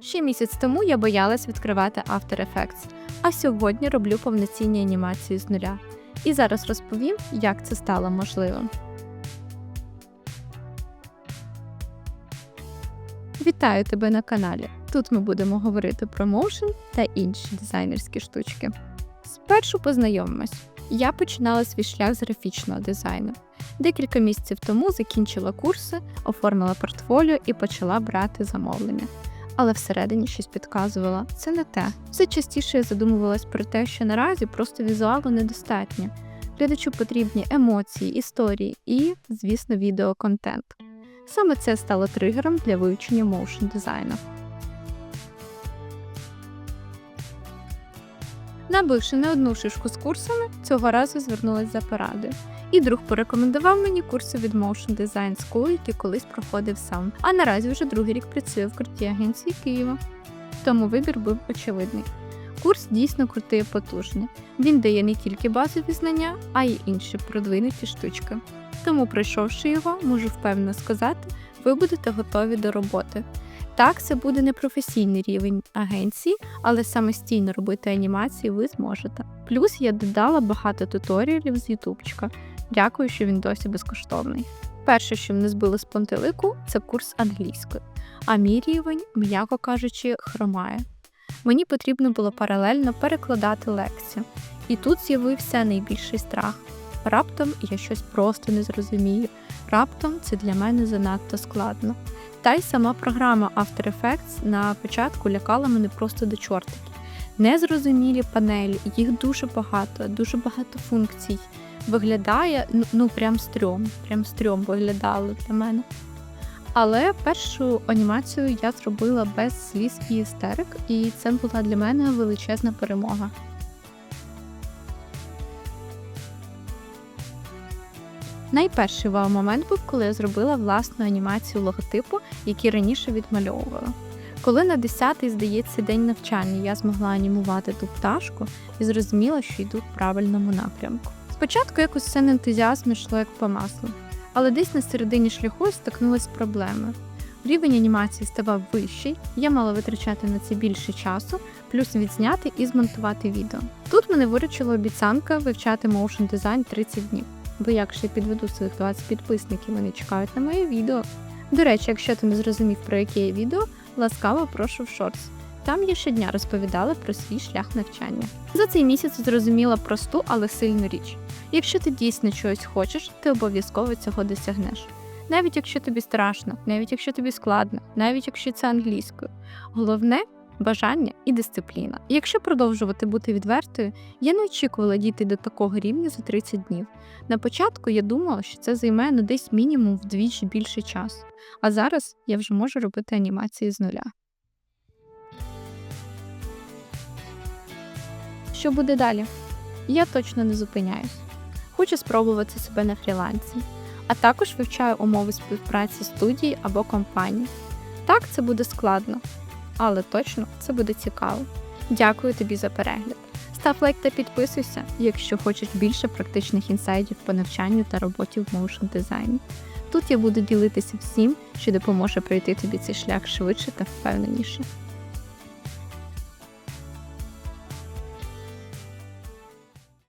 Ще місяць тому я боялась відкривати After Effects, а сьогодні роблю повноцінні анімації з нуля. І зараз розповім, як це стало можливим. Вітаю тебе на каналі. Тут ми будемо говорити про моушен та інші дизайнерські штучки. Спершу познайомимось. Я починала свій шлях з графічного дизайну. Декілька місяців тому закінчила курси, оформила портфоліо і почала брати замовлення. Але всередині щось підказувало, це не те. Все частіше я задумувалась про те, що наразі просто візуалу недостатньо. Глядачу потрібні емоції, історії і, звісно, відеоконтент. Саме це стало тригером для вивчення моушн дизайну. Набивши не одну шишку з курсами, цього разу звернулася за порадою. І друг порекомендував мені курси від Motion Design School, які колись проходив сам. А наразі вже другий рік працює в крутій агенції Києва. Тому вибір був очевидний. Курс дійсно крутий і потужний. Він дає не тільки базові знання, а й інші продвинуті штучки. Тому, пройшовши його, можу впевнено сказати, ви будете готові до роботи. Так, це буде не професійний рівень агенції, але самостійно робити анімації ви зможете. Плюс я додала багато туторіалів з ютубчика. Дякую, що він досі безкоштовний. Перше, що мене збило з пантелику, це курс англійської, а мій рівень, м'яко кажучи, хромає. Мені потрібно було паралельно перекладати лекцію, і тут з'явився найбільший страх. Раптом я щось просто не зрозумію. Раптом це для мене занадто складно. Та й сама програма After Effects на початку лякала мене просто до чортиків. Незрозумілі панелі, їх дуже багато, дуже багато функцій. Виглядає ну, ну прям стрьом, прям стрьом виглядало для мене. Але першу анімацію я зробила без сліз і істерик, і це була для мене величезна перемога. Найперший вау-момент був, коли я зробила власну анімацію логотипу, який раніше відмальовувала. Коли на 10-й, здається, день навчання я змогла анімувати ту пташку і зрозуміла, що йду в правильному напрямку. Спочатку якось все на ентузіазм йшло як по маслу, але десь на середині шляху з проблемою. Рівень анімації ставав вищий, я мала витрачати на це більше часу, плюс відзняти і змонтувати відео. Тут мене виручила обіцянка вивчати моушн дизайн 30 днів бо як ж я підведу своїх 20 підписників, вони чекають на моє відео. До речі, якщо ти не зрозумів, про яке є відео, ласкаво прошу в шортс. Там я щодня розповідала про свій шлях навчання. За цей місяць зрозуміла просту, але сильну річ. Якщо ти дійсно чогось хочеш, ти обов'язково цього досягнеш. Навіть якщо тобі страшно, навіть якщо тобі складно, навіть якщо це англійською. Головне бажання і дисципліна. Якщо продовжувати бути відвертою, я не очікувала дійти до такого рівня за 30 днів. На початку я думала, що це займе ну, десь мінімум вдвічі більше часу, а зараз я вже можу робити анімації з нуля. Що буде далі? Я точно не зупиняюсь. Хочу спробувати себе на фрілансі, а також вивчаю умови співпраці студії або компанії. Так, це буде складно, але точно це буде цікаво. Дякую тобі за перегляд. Став лайк та підписуйся, якщо хочеш більше практичних інсайдів по навчанню та роботі в моушн дизайні. Тут я буду ділитися всім, що допоможе пройти тобі цей шлях швидше та впевненіше.